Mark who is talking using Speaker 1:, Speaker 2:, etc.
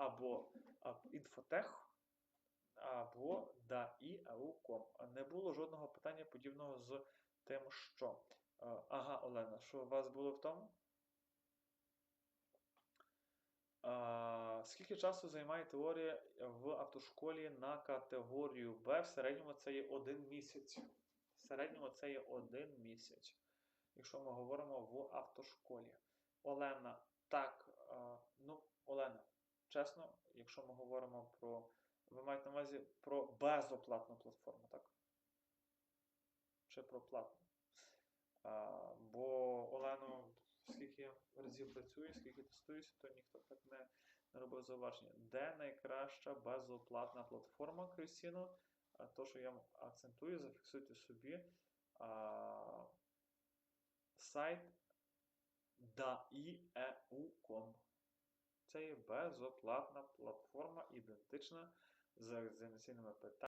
Speaker 1: або інфотех, або DAI.EU.com. Не було жодного питання подібного з тим, що. Ага, Олена, що у вас було в тому? А, скільки часу займає теорія в автошколі на категорію Б? В середньому це є один місяць. В середньому це є один місяць, якщо ми говоримо в автошколі. Олена, так, чесно, якщо ми говоримо про. Ви маєте на увазі про безоплатну платформу, так? Чи про платну? А, бо Олену, скільки я разів працюю, скільки тестуюся, то ніхто так не, не робив зауваження. Де найкраща безоплатна платформа Крисіно? То, що я акцентую, зафіксуйте собі а, сайт daie.eu.com. Це є безоплатна платформа, ідентична з екзаменаційними питаннями.